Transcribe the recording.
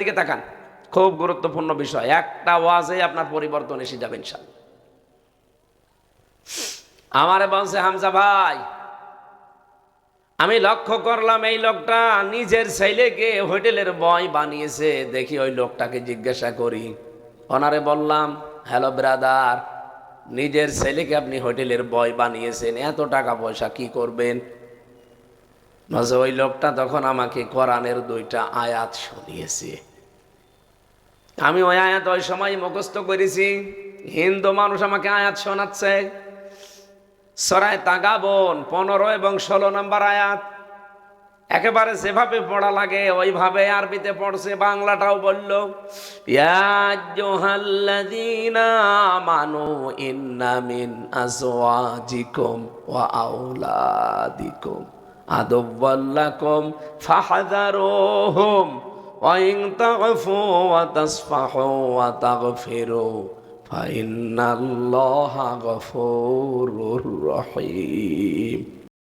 দিকে তাকান। খুব গুরুত্বপূর্ণ বিষয়। একটা ওয়াজে আপনার পরিবর্তন এসে যাবে ইনশাল্লাহ আমারে বলছে, হামজা ভাই, আমি লক্ষ্য করলাম এই লোকটা নিজের ছেলেকে হোটেলের বয় বানিয়েছে। দেখি ওই লোকটাকে জিজ্ঞাসা করি। ওনারে বললাম, হ্যালো ব্রাদার, নিজের ছেলেকে আপনি হোটেলের বয় বানিয়েছেন, এত টাকা পয়সা কি করবেন? ওই লোকটা তখন আমাকে কোরআনের দুইটা আয়াত শুনিয়েছে। আমি ওই আয়াত ওই সময় মুখস্থ করেছি। হিন্দু মানুষ আমাকে আয়াত শোনাচ্ছে। সরায় তাগাবন, পনেরো এবং ষোলো নম্বর আয়াত। একেবারে যেভাবে পড়া লাগে, ওইভাবে আরবিতে পড়ছে, বাংলাটাও বলল মানু ইন্নামিন আজওয়াজিকুম ওয়া রহিম